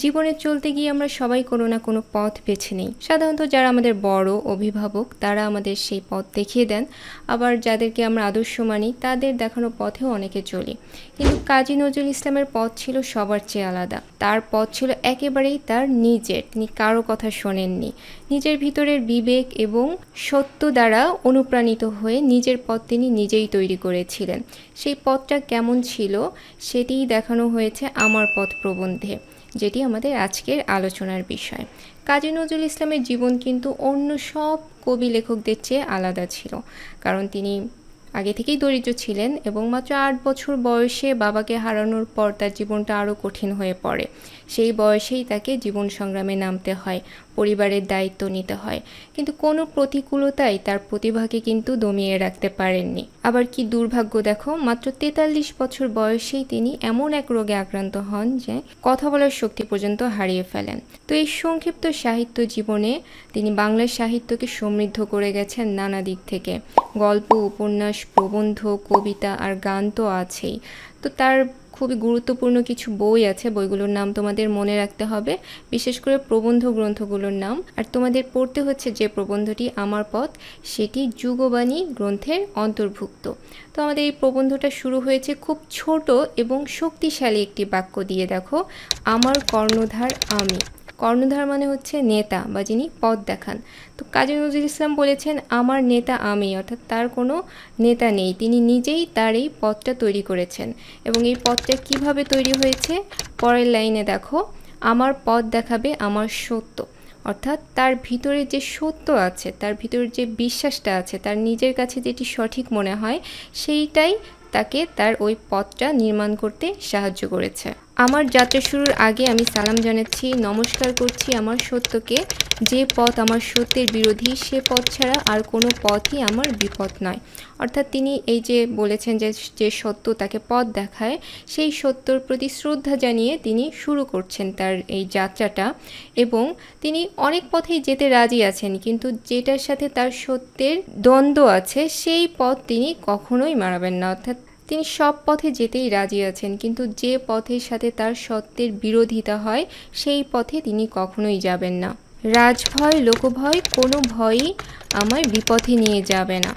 জীবনে চলতে গিয়ে আমরা সবাই কোনো না কোনো পথ বেছে নিই। সাধারণত যারা আমাদের বড় অভিভাবক, তারা আমাদের সেই পথ দেখিয়ে দেন। আবার যাদেরকে আমরা আদর্শ মানি, তাদের দেখানো পথেও অনেকে চলি। কিন্তু কাজী নজরুল ইসলামের পথ ছিল সবার চেয়ে আলাদা। তার পথ ছিল একেবারেই তার নিজের। তিনি কারও কথা শোনেননি। নিজের ভিতরের বিবেক এবং সত্য দ্বারা অনুপ্রাণিত হয়ে নিজের পথ তিনি নিজেই তৈরি করেছিলেন। সেই পথটা কেমন ছিল, সেটিই দেখানো হয়েছে আমার পথ প্রবন্ধে যেটি আমাদের আজকের আলোচনার বিষয়। কাজী নজরুল ইসলামের জীবন কিন্তু অন্য সব কবি লেখকদের চেয়ে আলাদা ছিল। কারণ তিনি আগে থেকেই দরিদ্র ছিলেন এবং মাত্র আট বছর বয়সে বাবাকে হারানোর পর তার জীবনটা আরও কঠিন হয়ে পড়ে। সেই বয়সেই তাকে জীবন সংগ্রামে নামতে হয়। পরিবারের দায়িত্ব নিতে হয়। কিন্তু কোনো প্রতিকূলতাই তার প্রতিভাকে কিন্তু দমিয়ে রাখতে পারেননি। আবার কি দুর্ভাগ্য দেখো, মাত্র তেতাল্লিশ বছর বয়সেই তিনি এমন এক রোগে আক্রান্ত হন যে কথা বলার শক্তি পর্যন্ত হারিয়ে ফেলেন। তো এই সংক্ষিপ্ত সাহিত্য জীবনে তিনি বাংলা সাহিত্যকে সমৃদ্ধ করে গেছেন নানা দিক থেকে। গল্প, উপন্যাস, প্রবন্ধ, কবিতা আর গান তো আছেই। তো তার খুবই গুরুত্বপূর্ণ কিছু বই আছে, বইগুলোর নাম তোমাদের মনে রাখতে হবে, বিশেষ করে প্রবন্ধ গ্রন্থগুলোর নাম। আর তোমাদের পড়তে হচ্ছে যে প্রবন্ধটি আমার পথ, সেটি যুগবাণী গ্রন্থের অন্তর্ভুক্ত। তো আমাদের এই প্রবন্ধটা শুরু হয়েছে খুব ছোট এবং শক্তিশালী একটি বাক্য দিয়ে, দেখো, আমার কর্ণধার আমি। কর্ণধার মানে হচ্ছে নেতা বা যিনি পথ দেখান। তো কাজী নজরুল ইসলাম বলেছেন, আমার নেতা আমি অর্থাৎ তার কোনো নেতা নেই। তিনি নিজেই তার এই পথটা তৈরি করেছেন। এবং এই পথটা কীভাবে তৈরি হয়েছে? পরের লাইনে দেখো। আমার পথ দেখাবে আমার সত্য অর্থাৎ তার ভিতরে যে সত্য আছে, তার ভিতরে যে বিশ্বাসটা আছে, তার নিজের কাছে যেটি সঠিক মনে হয়, সেইটাই তাকে তার ওই পথটা নির্মাণ করতে সাহায্য করেছে। আমার যাত্রা শুরুর আগে আমি সালাম জানাচ্ছি, নমস্কার করছি আমার সত্যকে। যে পথ আমার সত্যের বিরোধী, সে পথ ছাড়া আর কোনো পথই আমার বিপদ নয়। অর্থাৎ তিনি এই যে বলেছেন যে যে সত্য তাকে পথ দেখায়, সেই সত্যর প্রতি শ্রদ্ধা জানিয়ে তিনি শুরু করছেন তার এই যাত্রাটা। এবং তিনি অনেক পথেই যেতে রাজি আছেন, কিন্তু যেটার সাথে তার সত্যের দ্বন্দ্ব আছে, সেই পথ তিনি কখনোই মারাবেন না। অর্থাৎ তিনি সব পথে যেতেই রাজি আছেন, কিন্তু যে পথের সাথে তার সত্যের বিরোধিতা হয়, সেই পথে তিনি কখনোই যাবেন না। রাজভয়, লোকভয়, কোনো ভয়ই আমায় বিপথে নিয়ে যাবে না।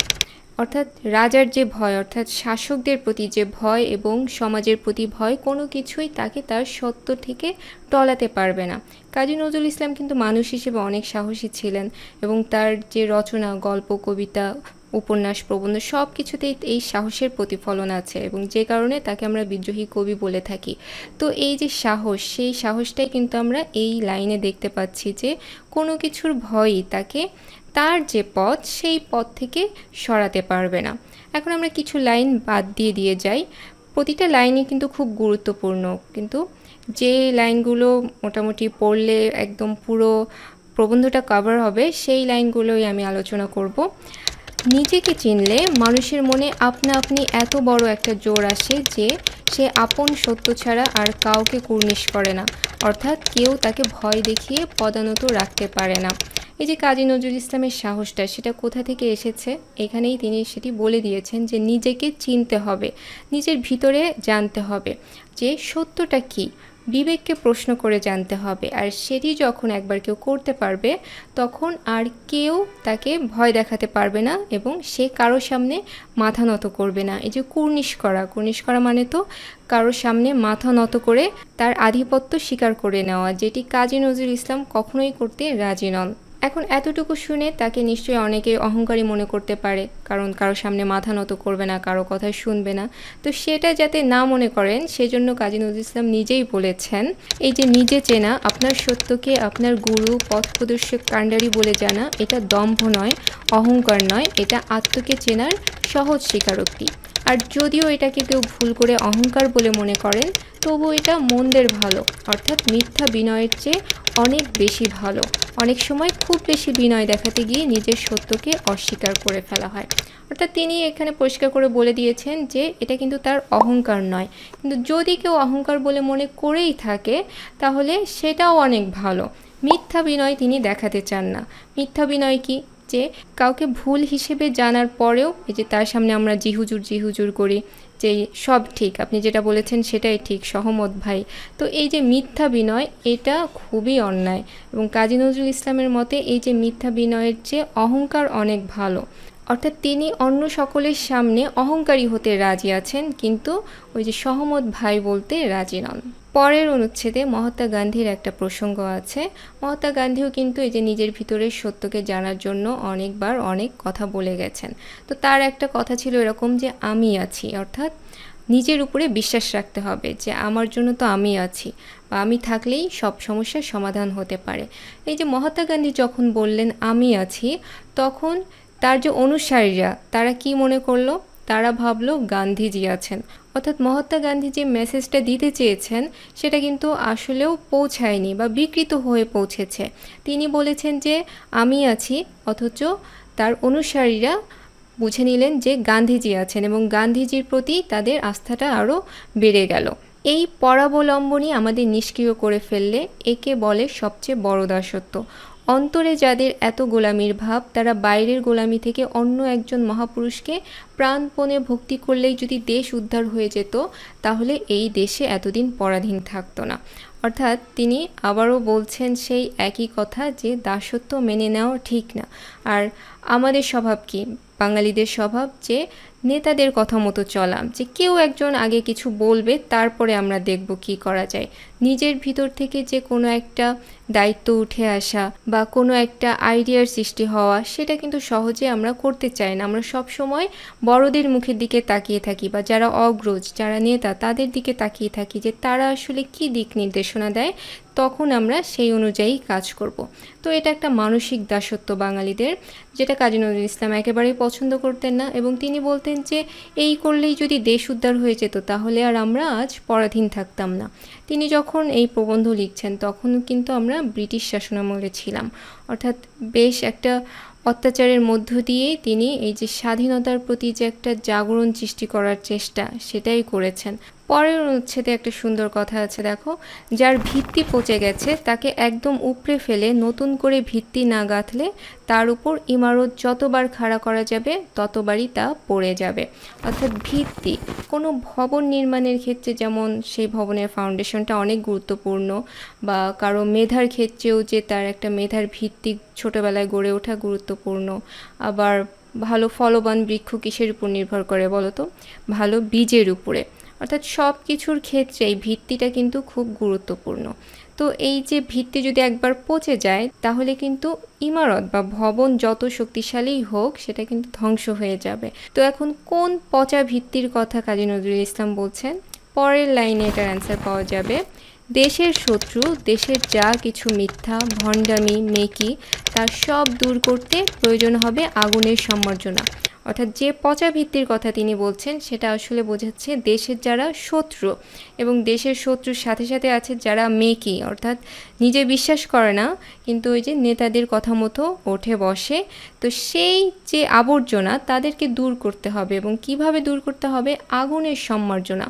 অর্থাৎ রাজার যে ভয়, অর্থাৎ শাসকদের প্রতি যে ভয় এবং সমাজের প্রতি ভয়, কোনো কিছুই তাকে তার সত্য থেকে টলাতে পারবে না। কাজী নজরুল ইসলাম কিন্তু মানুষ হিসেবে অনেক সাহসী ছিলেন এবং তার যে রচনা, গল্প, কবিতা উপন্যাস, প্রবন্ধ সব কিছুতেই এই সাহসের প্রতিফলন আছে এবং যে কারণে তাকে আমরা বিদ্রোহী কবি বলে থাকি। তো এই যে সাহস, সেই সাহসটাই কিন্তু আমরা এই লাইনে দেখতে পাচ্ছি যে কোনো কিছুর ভয়ই তাকে তার যে পথ, সেই পথ থেকে সরাতে পারবে না। এখন আমরা কিছু লাইন বাদ দিয়ে দিয়ে যাই। প্রতিটা লাইনই কিন্তু খুব গুরুত্বপূর্ণ। কিন্তু যে লাইনগুলো মোটামুটি পড়লে একদম পুরো প্রবন্ধটা কভার হবে, সেই লাইনগুলোই আমি আলোচনা করব। নিজেকে চিনলে মানুষের মনে আপনা আপনি এত বড় একটা জোর আসে যে সে আপন সত্য ছাড়া আর কাউকে কুর্নিশ করে না। অর্থাৎ কেউ তাকে ভয় দেখিয়ে পদানত রাখতে পারে না। এই যে কাজী নজরুল ইসলামের সাহসটা, সেটা কোথা থেকে এসেছে? এখানেই তিনি সেটি বলে দিয়েছেন যে নিজেকে চিনতে হবে, নিজের ভিতরে জানতে হবে যে সত্যটা কী। বিবেককে প্রশ্ন করে জানতে হবে। আর সেটি যখন একবার কেউ করতে পারবে, তখন আর কেউ তাকে ভয় দেখাতে পারবে না এবং সে কারও সামনে মাথা নত করবে না। এই যে কুর্নিশ করা কুর্নিশ করা মানে তো কারোর সামনে মাথা নত করে তার আধিপত্য স্বীকার করে নেওয়া, যেটি কাজী নজরুল ইসলাম কখনোই করতে রাজি নন। এখন এতটুকু শুনে তাকে নিশ্চয়ই অনেকে অহংকারী মনে করতে পারে, কারণ কারও সামনে মাথা নত করবে না, কারও কথা শুনবে না। তো সেটা যাতে না মনে করেন, সেজন্য কাজী নজরুল ইসলাম নিজেই বলেছেন, এই যে নিজে চেনা, আপনার সত্যকে আপনার গুরু, পথ প্রদর্শক, কাণ্ডারি বলে জানা, এটা দম্ভ নয়, অহংকার নয়, এটা আত্মকে চেনার সহজ স্বীকারোক্তি। আর যদিও এটাকে কেউ ভুল করে অহংকার বলে মনে করেন তবু এটা মন্দের ভালো, অর্থাৎ মিথ্যা বিনয়ের চেয়ে অনেক বেশি ভালো। অনেক সময় খুব বেশি বিনয় দেখাতে গিয়ে নিজের সত্যকে অস্বীকার করে ফেলা হয়। অর্থাৎ তিনি এখানে পরিষ্কার করে বলে দিয়েছেন যে এটা কিন্তু তার অহংকার নয়। কিন্তু যদি কেউ অহংকার বলে মনে করেই থাকে, তাহলে সেটাও অনেক ভালো। মিথ্যা বিনয় তিনি দেখাতে চান না। মিথ্যা বিনয় কি? যে কাউকে ভুল হিসেবে জানার পরেও এই যে তার সামনে আমরা জিহুজুর জিহুজুর করি, যে সব ঠিক, আপনি যেটা বলেছেন সেটাই ঠিক, সহমত ভাই। তো এই যে মিথ্যা বিনয়, এটা খুবই অন্যায় এবং কাজী নজরুল ইসলামের মতে এই যে মিথ্যা বিনয়ের চেয়ে অহংকার অনেক ভালো। অর্থাৎ তিনি অন্য সকলের সামনে অহংকারী হতে রাজি আছেন, কিন্তু ওই যে সহমত ভাই বলতে রাজি নন। পরের অনুচ্ছেদে মহাত্মা গান্ধীর একটা প্রসঙ্গ আছে। মহাত্মা গান্ধীও কিন্তু এই যে নিজের ভিতরের সত্যকে জানার জন্য অনেকবার অনেক কথা বলে গেছেন। তো তার একটা কথা ছিল এরকম যে, আমি আছি। অর্থাৎ নিজের উপরে বিশ্বাস রাখতে হবে যে, আমার জন্য তো আমি আছি। বা, আমি থাকলেই সব সমস্যার সমাধান হতে পারে। এই যে মহাত্মা গান্ধী যখন বললেন, আমি আছি, তখন তার যে অনুসারীরা, তারা কি মনে করল? তারা ভাবলো গান্ধীজি আছেন। অর্থাৎ মহাত্মা গান্ধী যে মেসেজটা দিতে চেয়েছেন, সেটা কিন্তু আসলেও পৌঁছায়নি বা বিকৃত হয়ে পৌঁছেছে। তিনি বলেছেন যে, আমি আছি, অথচ তার অনুসারীরা বুঝে নিলেন যে গান্ধীজি আছেন এবং গান্ধীজির প্রতি তাদের আস্থাটা আরও বেড়ে গেল। এই পরাবলম্বনই আমাদের নিষ্ক্রিয় করে ফেললে একে বলে সবচেয়ে বড় দাসত্ব। অন্তরে যাদের এত গোলামির ভাব, তারা বাইরের গোলামি থেকে অন্য একজন মহাপুরুষকে প্রাণপণে ভক্তি করলেই যদি দেশ উদ্ধার হয়ে যেত, তাহলে এই দেশে এতদিন পরাধীন থাকতো না। অর্থাৎ তিনি আবারও বলছেন সেই একই কথা যে দাসত্ব মেনে নেওয়া ঠিক না। আর আমাদের স্বভাব কি? বাঙালিদের স্বভাব যে নেতাদের কথা মতো চলা যে কেউ একজন আগে কিছু বলবে, তারপরে আমরা দেখব কি করা যায়। নিজের ভিতর থেকে যে কোনো একটা দায়িত্ব উঠে আসা বা কোনো একটা আইডিয়ার সৃষ্টি হওয়া, সেটা কিন্তু সহজে আমরা করতে চাই না। আমরা সব সময় বড়দের মুখের দিকে তাকিয়ে থাকি বা যারা অগ্রজ, যারা নেতা, তাদের দিকে তাকিয়ে থাকি যে তারা আসলে কি দিক নির্দেশনা দেয়, তখন আমরা সেই অনুযায়ী কাজ করব। তো এটা একটা মানসিক দাসত্ব বাঙালিদের, যেটা কাজী নজরুল ইসলাম একেবারেই পছন্দ করতেন না এবং তিনি বলতেন যে, এই করলেই যদি দেশ উদ্ধার হয়ে যেত, তাহলে আর আমরা আজ পরাধীন থাকতাম না। তিনি যখন এই প্রবন্ধ লিখছেন, তখন কিন্তু আমরা ব্রিটিশ শাসনামলে ছিলাম। অর্থাৎ বেশ একটা অত্যাচারের মধ্য দিয়ে তিনি এই যে স্বাধীনতার প্রতি যে একটা জাগরণ সৃষ্টি করার চেষ্টা, সেটাই করেছেন। পরের অনুচ্ছেদে একটা সুন্দর কথা আছে, দেখো। যার ভিত্তি পচে গেছে, তাকে একদম উপড়ে ফেলে নতুন করে ভিত্তি না গাঁথলে তার উপর ইমারত যতবার খাড়া করা যাবে, ততবারই তা পড়ে যাবে। অর্থাৎ ভিত্তি, কোনো ভবন নির্মাণের ক্ষেত্রে যেমন সেই ভবনের ফাউন্ডেশনটা অনেক গুরুত্বপূর্ণ বা কারও মেধার ক্ষেত্রেও যে তার একটা মেধার ভিত্তি ছোটোবেলায় গড়ে ওঠা গুরুত্বপূর্ণ। আবার ভালো ফলবান বৃক্ষ কিসের উপর নির্ভর করে বলো তো? ভালো বীজের উপরে। অর্থাৎ সব কিছুর ক্ষেত্রে এই ভিত্তিটা কিন্তু খুব গুরুত্বপূর্ণ। তো এই যে ভিত্তি যদি একবার পচে যায়, তাহলে কিন্তু ইমারত বা ভবন যত শক্তিশালী হোক, সেটা কিন্তু ধ্বংস হয়ে যাবে। তো এখন কোন পচা ভিত্তির কথা কাজী নজরুল ইসলাম বলছেন? পরের লাইনে এটার অ্যান্সার পাওয়া যাবে। দেশের শত্রু, দেশের যা কিছু মিথ্যা, ভণ্ডামি, মেকি, তার সব দূর করতে প্রয়োজন হবে আগুনের সম্মার্জনা অর্থাৎ যে পচা ভিত্তির কথা তিনি বলছেন, সেটা আসলে বোঝাচ্ছে দেশের যারা শত্রু এবং দেশের শত্রুর সাথে সাথে আছে যারা মেকি, অর্থাৎ নিজে বিশ্বাস করে না, কিন্তু ওই যে নেতাদের কথা মতো ওঠে, বসে। তো সেই যে আবর্জনা তাদেরকে দূর করতে হবে এবং কীভাবে দূর করতে হবে? আগুনের সম্মার্জনা।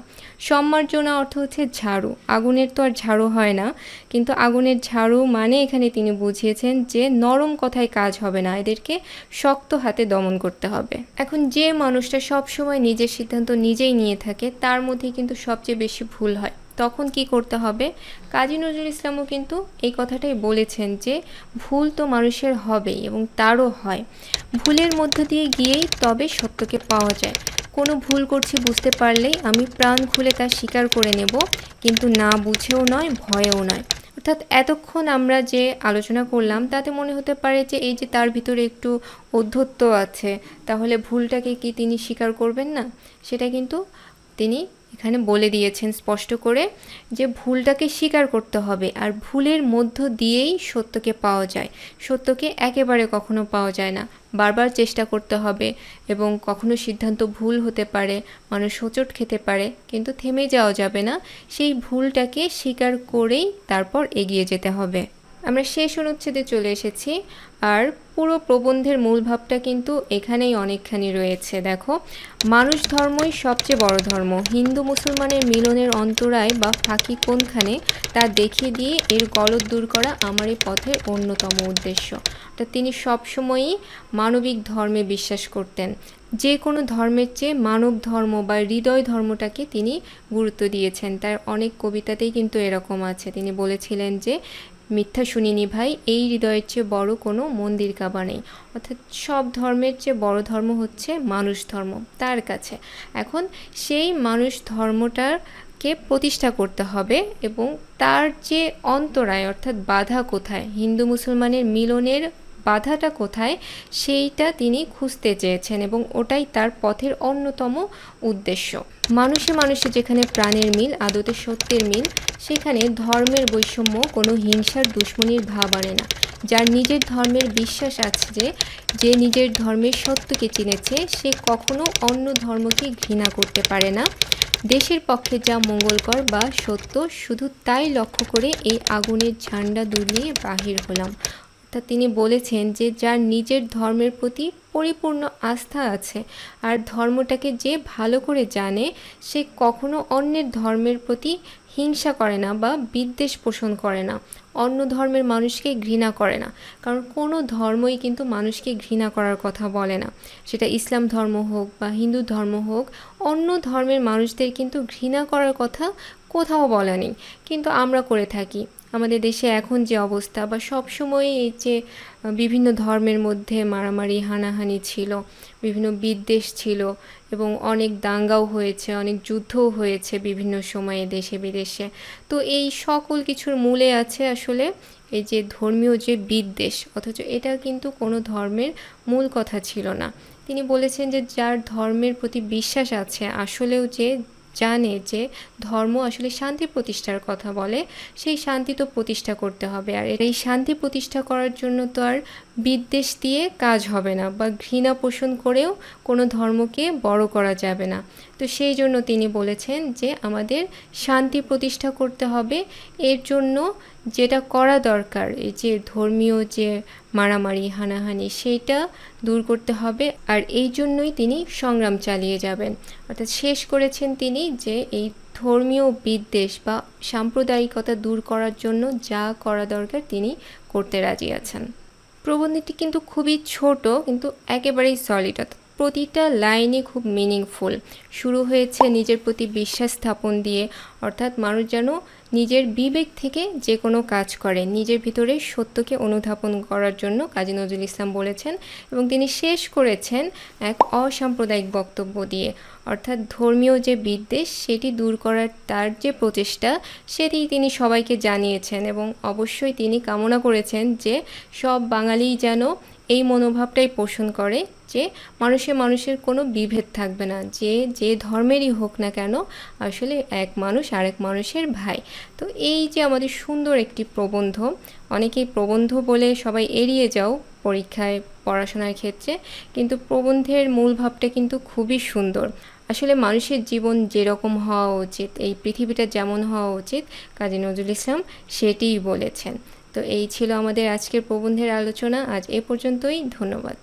সম্মার্জনা অর্থ হচ্ছে ঝাড়ু। আগুনের তো আর ঝাড়ু হয় না, কিন্তু আগুনের ঝাড়ু মানে এখানে তিনি বুঝিয়েছেন যে নরম কথায় কাজ হবে না, এদেরকে শক্ত হাতে দমন করতে হবে। এখন যে মানুষটা সব সময় নিজের সিদ্ধান্ত নিজেই নিয়ে থাকে, তার মধ্যে কিন্তু সবচেয়ে বেশি ভুল হয়। তখন কি করতে হবে? কাজী নজরুল ইসলামও কিন্তু এই কথাটাই বলেছেন যে, ভুল তো মানুষের হবেই এবং তারও হয়। ভুলের মধ্য দিয়ে গিয়েই তবে সত্যকে পাওয়া যায়। কোনো ভুল করছি বুঝতে পারলেই আমি প্রাণ খুলে তা স্বীকার করে নেব, কিন্তু না বুঝেও নয়, ভয়েও নয়। অর্থাৎ এতক্ষণ আমরা যে আলোচনা করলাম, তাতে মনে হতে পারে যে এই যে তার ভিতরে একটু অধ্যত্ব আছে, তাহলে ভুলটাকে কি তিনি স্বীকার করবেন না? সেটা কিন্তু তিনি এখানে বলে দিয়েছেন স্পষ্ট করে যে ভুলটাকে স্বীকার করতে হবে আর ভুলের মধ্য দিয়েই সত্যকে পাওয়া যায়। সত্যকে একেবারে কখনো পাওয়া যায় না। বারবার চেষ্টা করতে হবে এবং কখনো সিদ্ধান্ত ভুল হতে পারে, মানুষ হোঁচট খেতে পারে, কিন্তু থেমে যাওয়া যাবে না। সেই ভুলটাকে স্বীকার করেই তারপর এগিয়ে যেতে হবে। আমরা শেষ অনুচ্ছেদে চলে এসেছি। আর পুরো প্রবন্ধের মূল ভাবটা কিন্তু এখানেই অনেকখানি রয়েছে। দেখো, মানুষ ধর্মই সবচেয়ে বড় ধর্ম। হিন্দু মুসলমানের মিলনের অন্তরায় বা ফাঁকি কোনখানে, তা দেখিয়ে দিয়ে এর গলদ দূর করা আমার এই পথের অন্যতম উদ্দেশ্য। অর্থাৎ তিনি সবসময়ই মানবিক ধর্মে বিশ্বাস করতেন। যে কোনো ধর্মের চেয়ে মানব ধর্ম বা হৃদয় ধর্মটাকে তিনি গুরুত্ব দিয়েছেন। তার অনেক কবিতাতেই কিন্তু এরকম আছে। তিনি বলেছিলেন যে মিথ্যা শুনিনি ভাই, এই হৃদয়ের চেয়ে বড় কোনো মন্দির কাবা নেই। অর্থাৎ সব ধর্মের চেয়ে বড় ধর্ম হচ্ছে মানুষ ধর্ম, তার কাছে। এখন সেই মানুষ ধর্মটার কে প্রতিষ্ঠা করতে হবে এবং তার যে অন্তরায়, অর্থাৎ বাধা কোথায়? হিন্দু মুসলমানের মিলনের বাধাটা কোথায় সেইটা তিনি খুঁজতে চেয়েছেন এবং ওটাই তার পথের অন্যতম উদ্দেশ্য। মানুষে মানুষে যেখানে প্রাণের মিল, আদতে সত্যের মিল, সেখানে ধর্মের বৈষম্য, কোনো হিংসার দুশ্মনির ভাব আনে না। যার নিজের ধর্মের বিশ্বাস আছে যে যে নিজের ধর্মের সত্যকে চিনেছে, সে কখনো অন্য ধর্মকে ঘৃণা করতে পারে না। দেশের পক্ষে যা মঙ্গলকর বা সত্য, শুধু তাই লক্ষ্য করে এই আগুনের ঝান্ডা দুলিয়ে বাহির হলাম। অর্থাৎ তিনি বলেছেন যে যার নিজের ধর্মের প্রতি পরিপূর্ণ আস্থা আছে আর ধর্মটাকে যে ভালো করে জানে, সে কখনো অন্যের ধর্মের প্রতি হিংসা করে না বা বিদ্বেষ পোষণ করে না। অন্য ধর্মের মানুষকে ঘৃণা করে না। কারণ কোনো ধর্মই কিন্তু মানুষকে ঘৃণা করার কথা বলে না। সেটা ইসলাম ধর্ম হোক বা হিন্দু ধর্ম হোক, অন্য ধর্মের মানুষদের কিন্তু ঘৃণা করার কথা কোথাও বলা নেই। কিন্তু আমরা করে থাকি। আমাদের দেশে এখন যে অবস্থা বা সব সময় এই যে বিভিন্ন ধর্মের মধ্যে মারামারি, হানাহানি ছিল, বিভিন্ন বিদ্বেষ ছিল এবং অনেক দাঙ্গাও হয়েছে, অনেক যুদ্ধও হয়েছে বিভিন্ন সময়ে দেশে বিদেশে। তো এই সকল কিছুর মূলে আছে আসলে এই যে ধর্মীয় যে বিদ্বেষ, অথচ এটা কিন্তু কোনো ধর্মের মূল কথা ছিল না। তিনি বলেছেন যে যার ধর্মের প্রতি বিশ্বাস আছে, আসলেও যে জানে যে ধর্ম আসলে শান্তি প্রতিষ্ঠার কথা বলে, সেই শান্তি তো প্রতিষ্ঠা করতে হবে। আর এই শান্তি প্রতিষ্ঠা করার জন্য তো আর বিদ্বেষ দিয়ে কাজ হবে না বা ঘৃণা পোষণ করেও কোনো ধর্মকে বড় করা যাবে না। তো সেই জন্য তিনি বলেছেন যে, আমাদের শান্তি প্রতিষ্ঠা করতে হবে। এর জন্য যেটা করা দরকার, এই যে ধর্মীয় যে মারামারি, হানাহানি, সেইটা দূর করতে হবে। আর এই জন্যই তিনি সংগ্রাম চালিয়ে যাবেন। অর্থাৎ শেষ করেছেন তিনি যে, এই ধর্মীয় বিদ্বেষ বা সাম্প্রদায়িকতা দূর করার জন্য যা করা দরকার তিনি করতে রাজি আছেন। প্রবন্ধটি কিন্তু খুবই ছোট, কিন্তু একেবারেই সলিড প্রতিটা লাইনই খুব মিনিংফুল শুরু হয়েছে নিজের প্রতি বিশ্বাস স্থাপন দিয়ে, অর্থাৎ মানুষ যেন নিজের বিবেক থেকে যে কোনো কাজ করে, নিজের ভিতরে সত্যকে অনুধাবন করার জন্য কাজী নজরুল ইসলাম বলেছেন এবং তিনি শেষ করেছেন এক অসাম্প্রদায়িক বক্তব্য দিয়ে। অর্থাৎ ধর্মীয় যে বিদ্বেষ, সেটি দূর করার তার যে প্রচেষ্টা সেটি তিনি সবাইকে জানিয়েছেন এবং অবশ্যই তিনি কামনা করেছেন যে সব বাঙালিই যেন এই মনোভাবটাই পোষণ করে যে মানুষে মানুষের কোনো বিভেদ থাকবে না, যে যে ধর্মেরই হোক না কেন আসলে এক মানুষ আরেক মানুষের ভাই। তো এই যে আমাদের সুন্দর একটি প্রবন্ধ, অনেকেই প্রবন্ধ বলে সবাই এড়িয়ে যাও পরীক্ষায়, পড়াশোনার ক্ষেত্রে, কিন্তু প্রবন্ধের মূল ভাবটা কিন্তু খুবই সুন্দর। আসলে মানুষের জীবন যেরকম হওয়া উচিত, এই পৃথিবীটা যেমন হওয়া উচিত, কাজী নজরুল ইসলাম সেটিই বলেছেন। তো এই ছিল আমাদের আজকের প্রবন্ধের আলোচনা। আজ এ পর্যন্তই, ধন্যবাদ।